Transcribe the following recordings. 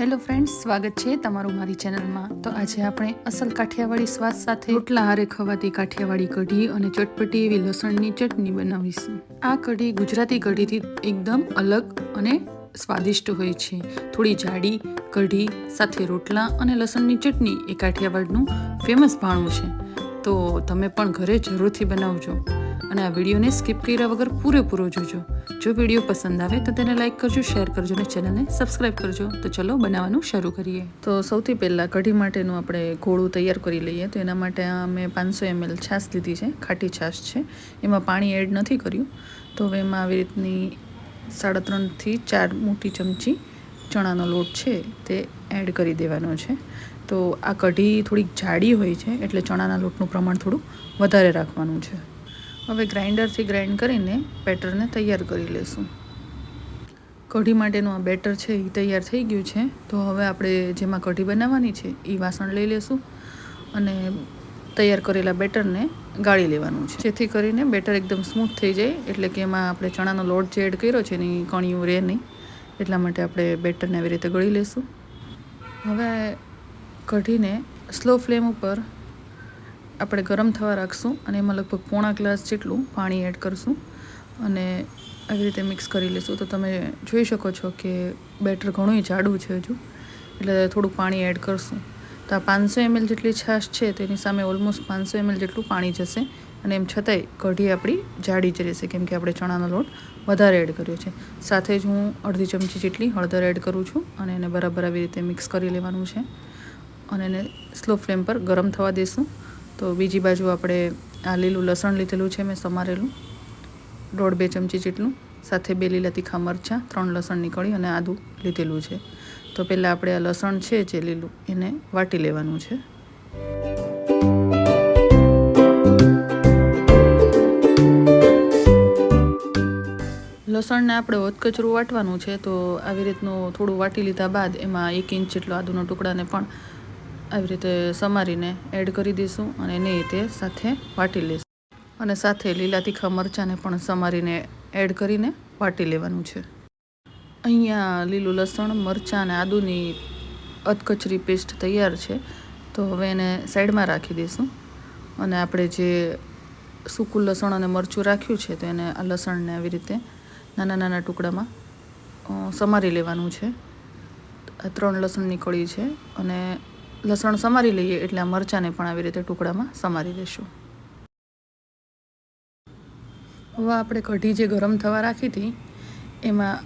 Hello friends, સ્વાગત છે તમારું મારી ચેનલમાં. તો આજે આપણે અસલ કાઠિયાવાડી સ્વાદ સાથે રોટલા હારે ખવાતી કાઠિયાવાડી કઢી અને ચટપટી એવી લસણની ચટણી બનાવીશું. આ કઢી ગુજરાતી કઢીથી એકદમ અલગ અને સ્વાદિષ્ટ હોય છે. થોડી જાડી કઢી, સાથે રોટલા અને લસણની ચટણી એ કાઠિયાવાડનું ફેમસ ભાણું છે. તો તમે પણ ઘરે જરૂરથી બનાવજો. અને આ વિડીયોને સ્કીપ કર્યા વગર પૂરેપૂરો જોજો. જો વીડિયો પસંદ આવે તો તેને લાઇક કરજો, શેર કરજો અને ચેનલને સબસ્ક્રાઈબ કરજો. તો ચલો બનાવવાનું શરૂ કરીએ. તો સૌથી પહેલાં કઢી માટેનું આપણે ઘોળું તૈયાર કરી લઈએ. તો એના માટે મેં પાંચસો એમએલ છાશ લીધી છે, ખાટી છાશ છે. એમાં પાણી એડ નથી કર્યું. તો હવે એમાં આવી રીતની સાડા ત્રણથી ચાર મોટી ચમચી ચણાનો લોટ છે તે એડ કરી દેવાનો છે. તો આ કઢી થોડીક જાડી હોય છે, એટલે ચણાના લોટનું પ્રમાણ થોડું વધારે રાખવાનું છે. હવે ગ્રાઇન્ડરથી ગ્રાઇન્ડ કરીને બેટરને તૈયાર કરી લેશું. કઢી માટેનું આ બેટર છે એ તૈયાર થઈ ગયું છે. તો હવે આપણે જેમાં કઢી બનાવવાની છે એ વાસણ લઈ લેશું અને તૈયાર કરેલા બેટરને ગાળી લેવાનું છે. જેથી કરીને બેટર એકદમ સ્મૂથ થઈ જાય, એટલે કે એમાં આપણે ચણાનો લોટ જે એડ કર્યો છે એની કણિયું રહે નહીં. એટલા માટે આપણે બેટરને આવી રીતે ગળી લેશું. હવે કઢીને સ્લો ફ્લેમ ઉપર આપણે ગરમ થવા રાખશું અને એમાં લગભગ પોણા ગ્લાસ જેટલું પાણી એડ કરશું અને આવી રીતે મિક્સ કરી લઈશું તો તમે જોઈ શકો છો કે બેટર ઘણું જાડું છે હજુ. એટલે થોડું પાણી એડ કરશું. તો આ પાંચસો એમએલ જેટલી છાશ છે તેની સામે ઓલમોસ્ટ પાંચસો એમએલ જેટલું પાણી જશે અને એમ છતાંય કઢી આપણી જાડી જ રહેશે કેમ કે આપણે ચણાનો લોટ વધારે એડ કર્યો છે. સાથે જ હું અડધી ચમચી જેટલી હળદર એડ કરું છું અને એને બરાબર આવી રીતે મિક્સ કરી લેવાનું છે અને એને સ્લો ફ્લેમ પર ગરમ થવા દઈશું તો બીજી બાજુ આપણે આ લીલું લસણ લીધેલું છે, મેં સમારેલું. દોઢ બે ચમચી જેટલું. સાથે બે લીલા તીખા મરચાં, ત્રણ લસણની કળી અને આદું લીધેલું છે. તો પહેલાં આપણે આ લસણ છે જે લીલું, એને વાટી લેવાનું છે. લસણને આપણે વધકચરું વાટવાનું છે, તો આવી રીતનું થોડું વાટી લીધા બાદ એમાં એક ઇંચ જેટલો આદુનો ટુકડાને પણ આવી રીતે સમારીને એડ કરી દઈશું અને એને તે સાથે વાટી લઈશું. અને સાથે લીલા તીખા મરચાંને પણ સમારીને એડ કરીને વાટી લેવાનું છે. અહીંયા લીલું લસણ, મરચાં અને આદુની અધકચરી પેસ્ટ તૈયાર છે. તો હવે એને સાઈડમાં રાખી દઈશું. અને આપણે જે સૂકું લસણ અને મરચું રાખ્યું છે, તો એને આ લસણને આવી રીતે નાના નાના ટુકડામાં સમારી લેવાનું છે. આ ત્રણ લસણની કળી છે અને લસણ સમારી લઈએ એટલે આ મરચાંને પણ આવી રીતે ટુકડામાં સમારી લઈશું હવે આપણે કઢી જે ગરમ થવા રાખી હતી, એમાં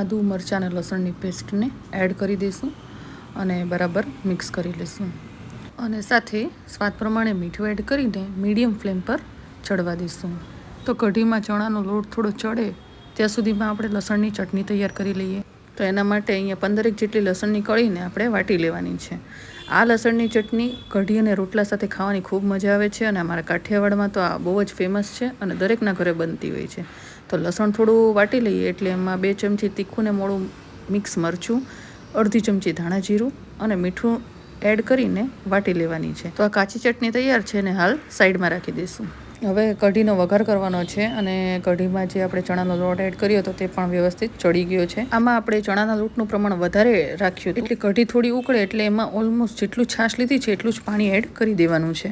આદુ, મરચાં અને લસણની પેસ્ટને એડ કરી દઈશું અને બરાબર મિક્સ કરી લઈશું. અને સાથે સ્વાદ પ્રમાણે મીઠું એડ કરીને મીડિયમ ફ્લેમ પર ચડવા દઈશું. તો કઢીમાં ચણાનો લોટ થોડો ચડે, ત્યાં સુધીમાં આપણે લસણની ચટણી તૈયાર કરી લઈએ. તો એના માટે અહીંયા પંદરેક જેટલી લસણની કળીને આપણે વાટી લેવાની છે. આ લસણની ચટણી કઢી અને રોટલા સાથે ખાવાની ખૂબ મજા આવે છે અને અમારા કાઠિયાવાડમાં તો આ બહુ જ ફેમસ છે અને દરેકના ઘરે બનતી હોય છે. તો લસણ થોડું વાટી લઈએ એટલે એમાં બે ચમચી તીખું ને મોળું મિક્સ મરચું, અડધી ચમચી ધાણા જીરું અને મીઠું એડ કરીને વાટી લેવાની છે. તો આ કાચી ચટણી તૈયાર છે ને હાલ સાઈડમાં રાખી દઈશું. હવે કઢીનો વઘાર કરવાનો છે અને કઢીમાં જે આપણે ચણાનો લોટ એડ કર્યો હતો તે પણ વ્યવસ્થિત ચડી ગયો છે. આમાં આપણે ચણાના લોટનું પ્રમાણ વધારે રાખ્યું એટલે કઢી થોડી ઉકળે એટલે એમાં ઓલમોસ્ટ જેટલું છાશ લીધી છે એટલું જ પાણી એડ કરી દેવાનું છે.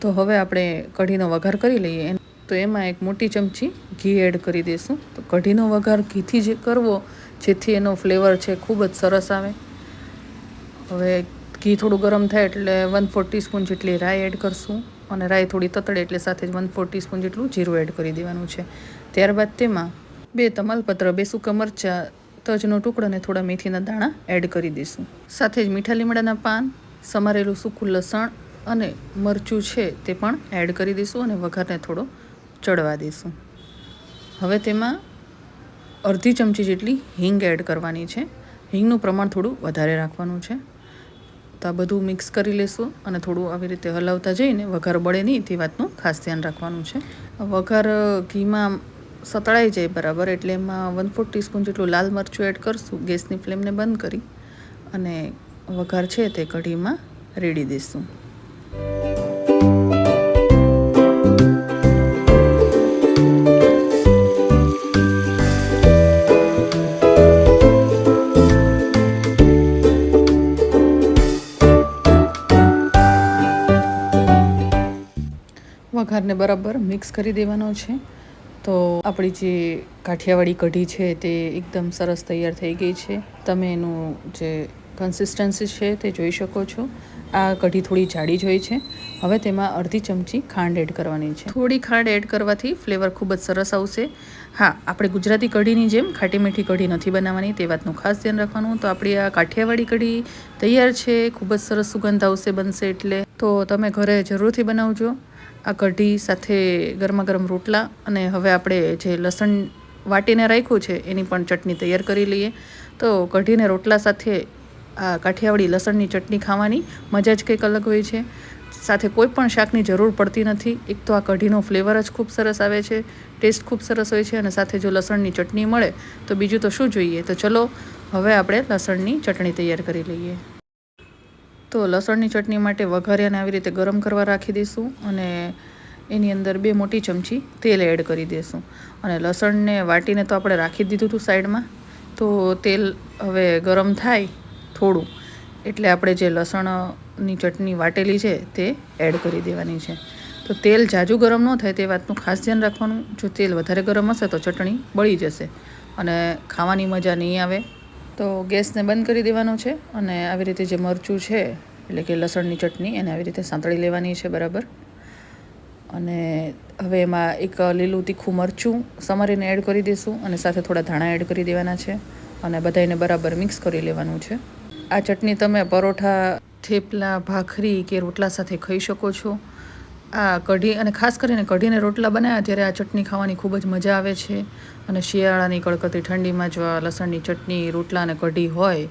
તો હવે આપણે કઢીનો વઘાર કરી લઈએ તો એમાં એક મોટી ચમચી ઘી એડ કરી દઈશું તો કઢીનો વઘાર ઘીથી જ કરવો જેથી એનો ફ્લેવર છે ખૂબ જ સરસ આવે. હવે ઘી થોડું ગરમ થાય એટલે વન ફોર ટીસ્પૂન જેટલી રાઈ એડ કરશું. અને રાઈ થોડી તતડે એટલે સાથે જ વન ફોર ટીસ્પૂન જેટલું જીરું એડ કરી દેવાનું છે. ત્યારબાદ તેમાં બે તમાલપત્ર, બે સૂકા મરચાં, તજનો ટુકડો અને થોડા મેથીના દાણા એડ કરી દઈશું. સાથે જ મીઠા લીમડાના પાન, સમારેલું સૂકું લસણ અને મરચું છે તે પણ એડ કરી દઈશું અને વઘારને થોડો ચડવા દઈશું. હવે તેમાં અડધી ચમચી જેટલી હિંગ એડ કરવાની છે. હિંગનું પ્રમાણ થોડું વધારે રાખવાનું છે. આ બધું મિક્સ કરી લેશું અને થોડું આવી રીતે હલાવતા જઈને વઘાર બળે નહીં તે વાતનું ખાસ ધ્યાન રાખવાનું છે. વઘાર ઘીમાં સતળાઈ જાય બરાબર એટલે એમાં વન ફોર ટીસ્પૂન જેટલું લાલ મરચું એડ કરશું, ગેસની ફ્લેમને બંધ કરી અને વઘાર છે તે કઢીમાં રેડી દઈશું વઘારને બરાબર મિક્સ કરી દેવાનો છે. તો આપણી જે કાઠિયાવાડી કઢી છે તે એકદમ સરસ તૈયાર થઈ ગઈ છે. તમે એનું જે કન્સિસ્ટન્સી છે તે જોઈ શકો છો. આ કઢી થોડી જાડી જ હોય છે. હવે તેમાં અડધી ચમચી ખાંડ એડ કરવાની છે. થોડી ખાંડ એડ કરવાથી ફ્લેવર ખૂબ જ સરસ આવશે. હા, આપણે ગુજરાતી કઢીની જેમ ખાટી મીઠી કઢી નથી બનાવવાની, તે વાતનું ખાસ ધ્યાન રાખવાનું. તો આપણી આ કાઠિયાવાડી કઢી તૈયાર છે, ખૂબ જ સરસ સુગંધ આવશે, બનશે એટલે તો તમે ઘરે જરૂરથી બનાવજો. આ કઢી સાથે ગરમા ગરમ રોટલા અને હવે આપણે જે લસણ વાટીને રાખ્યું છે, એની પણ ચટણી તૈયાર કરી લઈએ. તો કઢીને રોટલા સાથે આ કાઠિયાવાડી લસણની ચટણી ખાવાની મજા જ કંઈક અલગ હોય છે. સાથે કોઈ પણ શાકની જરૂર પડતી નથી. એક તો આ કઢીનો ફ્લેવર જ ખૂબ સરસ આવે છે, ટેસ્ટ ખૂબ સરસ હોય છે અને સાથે જો લસણની ચટણી મળે તો બીજું તો શું જોઈએ? તો ચલો, હવે આપણે લસણની ચટણી તૈયાર કરી લઈએ. તો લસણની ચટણી માટે વઘાર્યાને આવી રીતે ગરમ કરવા રાખી દઈશું અને એની અંદર બે મોટી ચમચી તેલ એડ કરી દઈશું. અને લસણને વાટીને તો આપણે રાખી દીધું હતું સાઈડમાં. તો તેલ હવે ગરમ થાય થોડું. એટલે આપણે જે લસણની ચટણી વાટેલી છે તે એડ કરી દેવાની છે. તો તેલ જાજુ ગરમ ન થાય તે વાતનું ખાસ ધ્યાન રાખવાનું. જો તેલ વધારે ગરમ હશે તો ચટણી બળી જશે. અને ખાવાની મજા નહીં આવે. તો ગેસને બંધ કરી દેવાનો છે અને આવી રીતે જે મરચું છે, એટલે કે લસણની ચટણી, એને આવી રીતે સાંતળી લેવાની છે બરાબર. અને હવે એમાં એક લીલું તીખું મરચું સમારીને એડ કરી દઈશું અને સાથે થોડા ધાણા એડ કરી દેવાના છે અને બધાને બરાબર મિક્સ કરી લેવાનું છે. આ ચટણી તમે પરોઠા, થેપલા, ભાખરી કે રોટલા સાથે ખાઈ શકો છો. આ કઢી અને ખાસ કરીને કઢીને રોટલા બનાવ્યા ત્યારે આ ચટણી ખાવાની ખૂબ જ મજા આવે છે. અને શિયાળાની કડકતી ઠંડીમાં જો આ લસણની ચટણી, રોટલા અને કઢી હોય,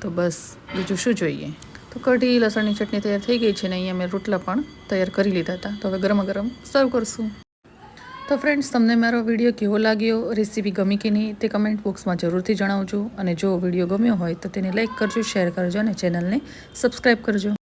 તો બસ બીજું શું જોઈએ? તો કઢી, લસણની ચટણી તૈયાર થઈ ગઈ છે ને અહીંયા મેં રોટલા પણ તૈયાર કરી લીધા હતા. તો હવે ગરમ ગરમ સર્વ કરશું. તો ફ્રેન્ડ્સ તમને મારો વીડિયો કેવો લાગ્યો? રેસીપી ગમી કે નહીં, તે કમેન્ટ બોક્સમાં જરૂરથી જણાવજો. અને જો વીડિયો ગમ્યો હોય, તો તેને લાઇક કરજો શેર કરજો અને ચેનલને સબસ્ક્રાઈબ કરજો.